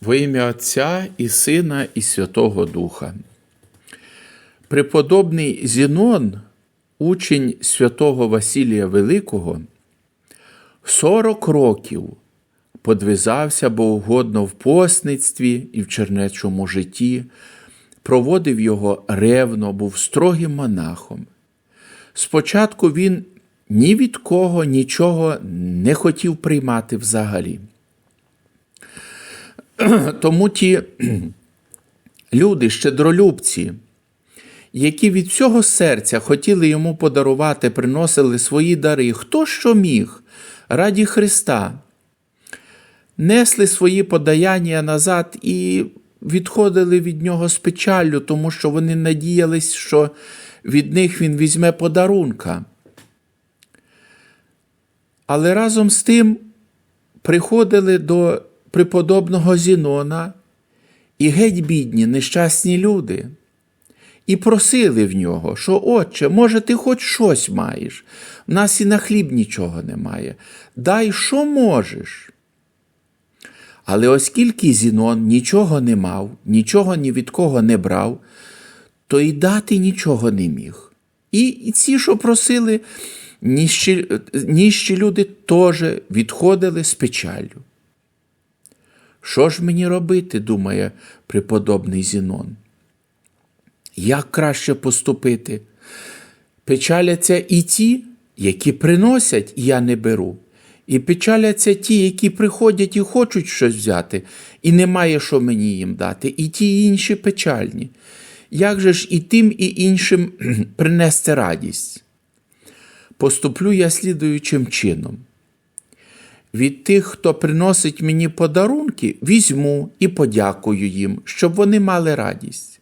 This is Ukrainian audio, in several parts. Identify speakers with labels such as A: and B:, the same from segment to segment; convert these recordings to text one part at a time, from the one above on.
A: Во ім'я Отця і Сина, і Святого Духа. Преподобний Зінон, учень святого Василія Великого, 40 років подвизався богоугодно в посництві і в чернечому житті, проводив його ревно, був строгим монахом. Спочатку він ні від кого нічого не хотів приймати взагалі. Тому ті люди, щедролюбці, які від всього серця хотіли йому подарувати, приносили свої дари, хто що міг раді Христа, несли свої подаяння назад і відходили від нього з печаллю, тому що вони надіялись, що від них він візьме подарунка. Але разом з тим приходили до преподобного Зінона і геть бідні, нещасні люди, і просили в нього, що, Отче, може, ти хоч щось маєш, в нас і на хліб нічого немає. Дай що можеш. Але оскільки Зінон нічого не мав, нічого ні від кого не брав, то й дати нічого не міг. І, ці, що просили, ніщі, ніщі люди теж відходили з печаллю. Що ж мені робити, думає преподобний Зінон? Як краще поступити? Печаляться і ті, які приносять, і я не беру. І печаляться ті, які приходять і хочуть щось взяти, і немає що мені їм дати, і ті і інші печальні. Як же ж і тим, і іншим принести радість? Поступлю я слідуючим чином. Від тих, хто приносить мені подарунки, візьму і подякую їм, щоб вони мали радість.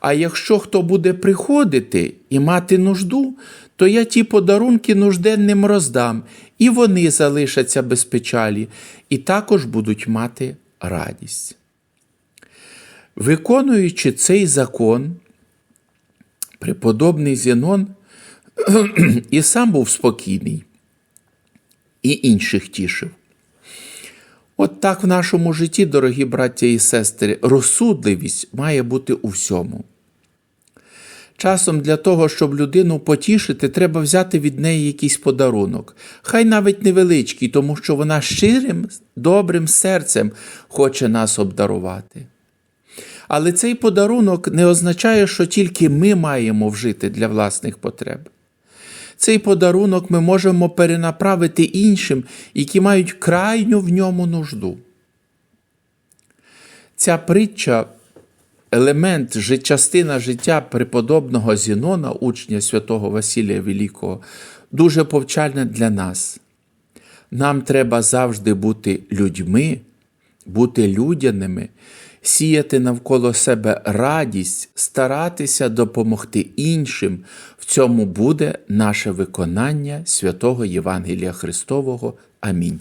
A: А якщо хто буде приходити і мати нужду, то я ті подарунки нужденним роздам, і вони залишаться без печалі, і також будуть мати радість. Виконуючи цей закон, преподобний Зенон і сам був спокійний, і інших тішив. От так в нашому житті, дорогі браття і сестри, розсудливість має бути у всьому. Часом для того, щоб людину потішити, треба взяти від неї якийсь подарунок, хай навіть невеличкий, тому що вона щирим, добрим серцем хоче нас обдарувати. Але цей подарунок не означає, що тільки ми маємо вжити для власних потреб. Цей подарунок ми можемо перенаправити іншим, які мають крайню в ньому нужду. Ця притча елемент, частина життя преподобного Зінона, учня святого Василія Великого, дуже повчальна для нас. Нам треба завжди бути людьми, бути людяними, сіяти навколо себе радість, старатися допомогти іншим. В цьому буде наше виконання святого Євангелія Христового. Амінь.